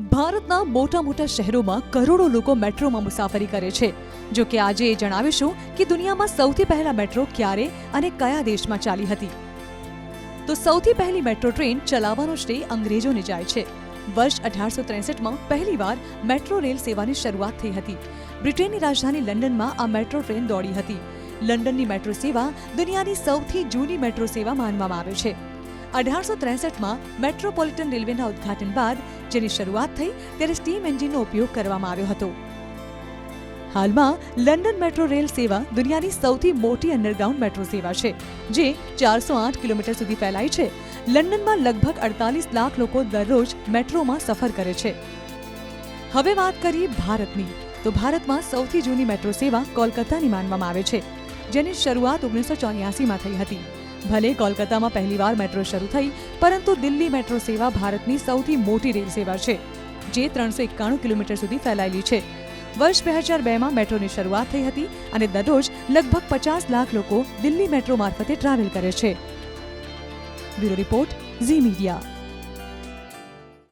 ભારતના મોટા મોટા શહેરોમાં કરોડો લોકો મેટ્રોમાં મુસાફરી કરે છે. જો કે આજે એ જણાવીશું કે દુનિયામાં સૌથી પહેલા મેટ્રો ક્યારે અને કયા દેશમાં ચાલી હતી. તો સૌથી પહેલી મેટ્રો ટ્રેન ચલાવવાનો શ્રેય અંગ્રેજોને જાય છે. વર્ષ અઢારસો ત્રેસઠમાં પહેલીવાર મેટ્રો રેલ સેવાની શરૂઆત થઈ હતી. બ્રિટનની રાજધાની લંડનમાં આ મેટ્રો ટ્રેન દોડી હતી. લંડનની મેટ્રો સેવા દુનિયાની સૌથી જૂની મેટ્રો સેવા માનવામાં આવે છે. અઢારસો ત્રેસઠમાં મેટ્રોપોલિટન રેલવેના ઉદ્ઘાટન બાદ, જેની શરૂઆત થઈ ત્યારે સ્ટીમ એન્જિનનો ઉપયોગ કરવામાં આવ્યો હતો. હાલમાં, લંડન મેટ્રો રેલ સેવા દુનિયાની સૌથી મોટી અંડરગ્રાઉન્ડ મેટ્રો સેવા છે, જે ચારસો આઠ કિલોમીટર સુધી ફેલાઈ છે. લંડનમાં લગભગ અડતાલીસ લાખ લોકો દરરોજ મેટ્રોમાં સફર કરે છે. હવે વાત કરીએ ભારતની, તો ભારતમાં સૌથી જૂની મેટ્રો સેવા કોલકાતાની માનવામાં આવે છે, જેની શરૂઆત ઓગણીસો ચોર્યાસીમાં થઈ હતી. ભલે કોલકાતામાં પહેલીવાર મેટ્રો શરૂ થઈ, પરંતુ દિલ્હી મેટ્રો સેવા ભારતની સૌથી મોટી રેલ સેવા છે, જે ત્રણસો એકાણું કિલોમીટર સુધી ફેલાયેલી છે. વર્ષ બે હજાર બેમાં મેટ્રોની શરૂઆત થઈ હતી અને દરરોજ લગભગ પચાસ લાખ લોકો દિલ્હી મેટ્રો મારફતે ટ્રાવેલ કરે છે. Bureau report Zee media.